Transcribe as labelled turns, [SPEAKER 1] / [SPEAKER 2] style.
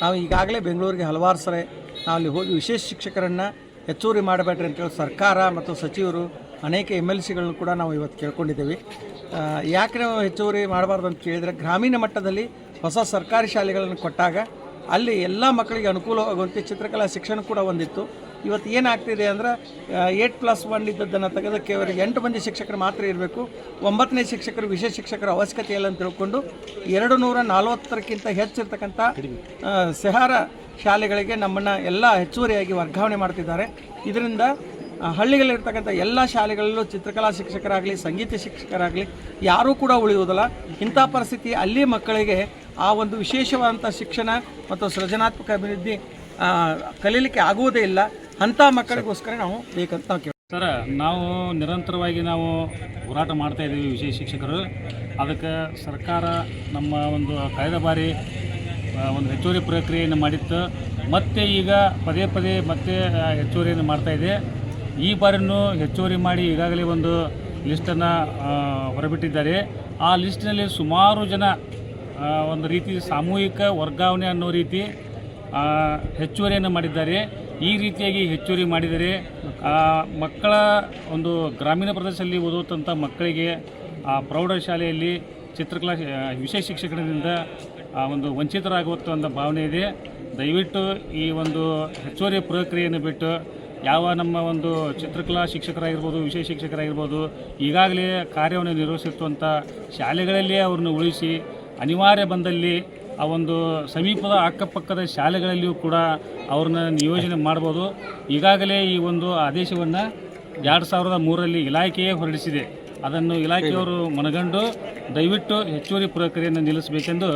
[SPEAKER 1] ನಾವು ಈಗಾಗಲೇ ಬೆಂಗಳೂರಿಗೆ ಹಲವಾರು ಸರಿ ನಾವು ಅಲ್ಲಿ ಹೋಗಿ ವಿಶೇಷ ಶಿಕ್ಷಕರನ್ನು ಹೆಚ್ಚುವರಿ ಮಾಡಬೇಡ್ರಿ ಅಂತೇಳಿ ಸರ್ಕಾರ ಮತ್ತು ಸಚಿವರು ಅನೇಕ ಎಂ ಎಲ್ ಸಿಗಳನ್ನು ಕೂಡ ನಾವು ಇವತ್ತು ಕೇಳ್ಕೊಂಡಿದ್ದೀವಿ. ಯಾಕೆ ನಾವು ಹೆಚ್ಚುವರಿ ಮಾಡಬಾರ್ದು ಅಂತ ಕೇಳಿದರೆ ಗ್ರಾಮೀಣ ಮಟ್ಟದಲ್ಲಿ ಹೊಸ ಸರ್ಕಾರಿ ಶಾಲೆಗಳನ್ನು ಕೊಟ್ಟಾಗ ಅಲ್ಲಿ ಎಲ್ಲ ಮಕ್ಕಳಿಗೆ ಅನುಕೂಲವಾಗುವಂತೆ ಚಿತ್ರಕಲಾ ಶಿಕ್ಷಣ ಕೂಡ ಒಂದಿತ್ತು. ಇವತ್ತು ಏನಾಗ್ತಿದೆ ಅಂದ್ರೆ ಏಟ್ ಪ್ಲಸ್ ಒನ್ ಇದ್ದದ್ದನ್ನು ತೆಗೆದು ಕೇವಲ ಎಂಟು ಮಂದಿ ಶಿಕ್ಷಕರು ಮಾತ್ರ ಇರಬೇಕು. ಒಂಬತ್ತನೇ ಶಿಕ್ಷಕರು ವಿಶೇಷ ಶಿಕ್ಷಕರ ಅವಶ್ಯಕತೆ ಇಲ್ಲ ಅಂತ ತಿಳ್ಕೊಂಡು ಎರಡು ನೂರ ನಲ್ವತ್ತರಕ್ಕಿಂತ ಹೆಚ್ಚಿರ್ತಕ್ಕಂಥ ಸಹಾರ ಶಾಲೆಗಳಿಗೆ ನಮ್ಮನ್ನು ಎಲ್ಲ ಹೆಚ್ಚುವರಿಯಾಗಿ ವರ್ಗಾವಣೆ ಮಾಡ್ತಿದ್ದಾರೆ. ಇದರಿಂದ ಹಳ್ಳಿಗಳಲ್ಲಿರ್ತಕ್ಕಂಥ ಎಲ್ಲ ಶಾಲೆಗಳಲ್ಲೂ ಚಿತ್ರಕಲಾ ಶಿಕ್ಷಕರಾಗಲಿ, ಸಂಗೀತ ಶಿಕ್ಷಕರಾಗಲಿ ಯಾರೂ ಕೂಡ ಉಳಿಯುವುದಿಲ್ಲ. ಇಂಥ ಪರಿಸ್ಥಿತಿ ಅಲ್ಲಿ ಮಕ್ಕಳಿಗೆ ಆ ಒಂದು ವಿಶೇಷವಾದಂಥ ಶಿಕ್ಷಣ ಮತ್ತು ಸೃಜನಾತ್ಮಕ ಅಭಿವೃದ್ಧಿ ಕಲೀಲಿಕ್ಕೆ ಆಗುವುದೇ ಇಲ್ಲ. ಅಂಥ ಮಕ್ಕಳಿಗೋಸ್ಕರ ನಾವು ಬೇಕಂತ ನಾವು.
[SPEAKER 2] ಸರ, ನಾವು ನಿರಂತರವಾಗಿ ನಾವು ಹೋರಾಟ ಮಾಡ್ತಾ ಇದ್ದೀವಿ ವಿಶೇಷ ಶಿಕ್ಷಕರು. ಅದಕ್ಕೆ ಸರ್ಕಾರ ನಮ್ಮ ಒಂದು ಕಳೆದ ಬಾರಿ ಒಂದು ಹೆಚ್ಚುವರಿ ಪ್ರಕ್ರಿಯೆಯನ್ನು ಮಾಡಿತ್ತು. ಮತ್ತೆ ಈಗ ಪದೇ ಪದೇ ಮತ್ತೆ ಹೆಚ್ಚುವರಿಯನ್ನು ಮಾಡ್ತಾಯಿದೆ ಈ ಬಾರಿನೂ ಹೆಚ್ಚುವರಿ ಮಾಡಿ ಈಗಾಗಲೇ ಒಂದು ಲಿಸ್ಟನ್ನು ಹೊರಬಿಟ್ಟಿದ್ದಾರೆ. ಆ ಲಿಸ್ಟ್ನಲ್ಲಿ ಸುಮಾರು ಜನ ಒಂದು ರೀತಿ ಸಾಮೂಹಿಕ ವರ್ಗಾವಣೆ ಅನ್ನೋ ರೀತಿ ಹೆಚ್ಚುವರಿಯನ್ನು ಮಾಡಿದ್ದಾರೆ. ಈ ರೀತಿಯಾಗಿ ಹೆಚ್ಚುವರಿ ಮಾಡಿದರೆ ಮಕ್ಕಳ ಒಂದು ಗ್ರಾಮೀಣ ಪ್ರದೇಶದಲ್ಲಿ ಓದುವಂಥ ಮಕ್ಕಳಿಗೆ, ಆ, ಪ್ರೌಢಶಾಲೆಯಲ್ಲಿ ಚಿತ್ರಕಲಾ ವಿಷಯ ಶಿಕ್ಷಕರಿಂದ ಒಂದು ವಂಚಿತರಾಗುವಂಥ ಒಂದು ಭಾವನೆ ಇದೆ. ದಯವಿಟ್ಟು ಈ ಒಂದು ಹೆಚ್ಚುವರಿ ಪ್ರಕ್ರಿಯೆಯನ್ನು ಬಿಟ್ಟು ಯಾವ ನಮ್ಮ ಒಂದು ಚಿತ್ರಕಲಾ ಶಿಕ್ಷಕರಾಗಿರ್ಬೋದು, ವಿಶೇಷ ಶಿಕ್ಷಕರಾಗಿರ್ಬೋದು, ಈಗಾಗಲೇ ಕಾರ್ಯವನ್ನು ನಿರ್ವಹಿಸುವಂಥ ಶಾಲೆಗಳಲ್ಲಿಯೇ ಅವ್ರನ್ನ ಉಳಿಸಿ, ಅನಿವಾರ್ಯ ಬಂದಲ್ಲಿ ಆ ಒಂದು ಸಮೀಪದ ಅಕ್ಕಪಕ್ಕದ ಶಾಲೆಗಳಲ್ಲಿಯೂ ಕೂಡ ಅವ್ರನ್ನ ನಿಯೋಜನೆ ಮಾಡ್ಬೋದು. ಈಗಾಗಲೇ ಈ ಒಂದು ಆದೇಶವನ್ನು ಎರಡು ಸಾವಿರದ ಮೂರರಲ್ಲಿ ಇಲಾಖೆಯೇ ಹೊರಡಿಸಿದೆ. ಅದನ್ನು ಇಲಾಖೆಯವರು ಮನಗಂಡು ದಯವಿಟ್ಟು ಹೆಚ್ಚುವರಿ ಪ್ರಕ್ರಿಯೆಯನ್ನು ನಿಲ್ಲಿಸಬೇಕೆಂದು